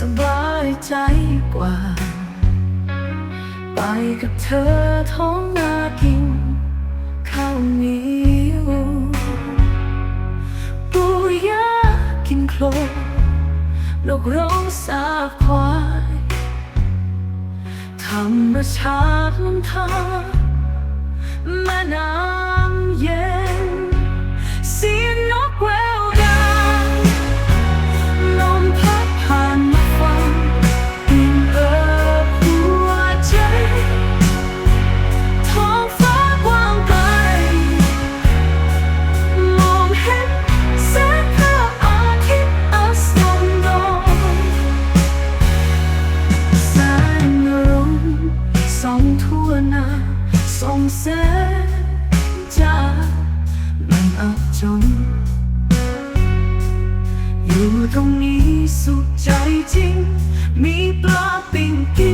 สบายใจกว่า ไปกับเธอท้องนากินข้าวเหนียวปูยากินโคลนลูกร้องสาควายธรรมชาติลำธา แสงจากมันอับจน อยู่ตรงนี้สุขใจจริง มีปลาปิ้งกิน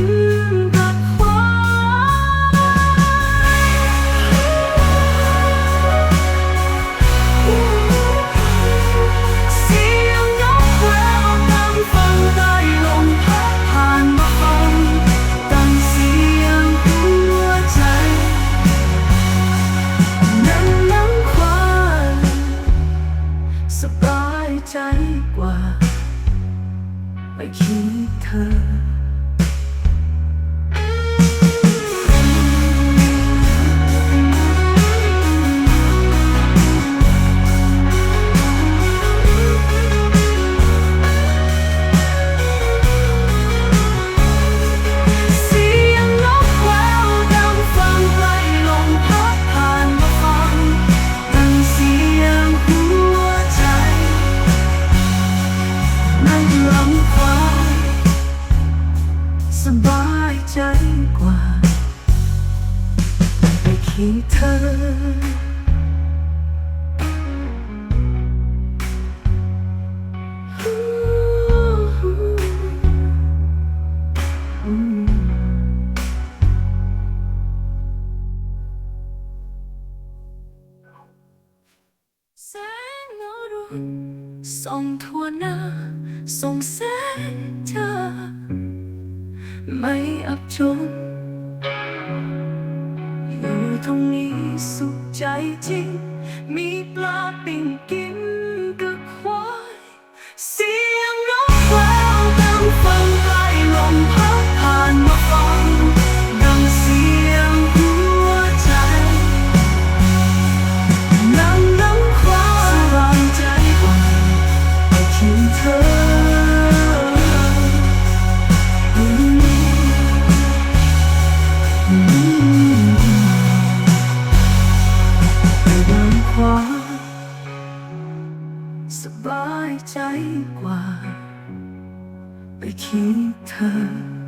ด สบายใจกว่าไปคิดเธอ แสงอรุณส่องทั่วหน้าส่งแสงเธอ ไม่อับจน อยู่ตรงนี้สุขใจจริง มีปลาปิ้งกิน สบายใจกว่า ไปคิดเธอ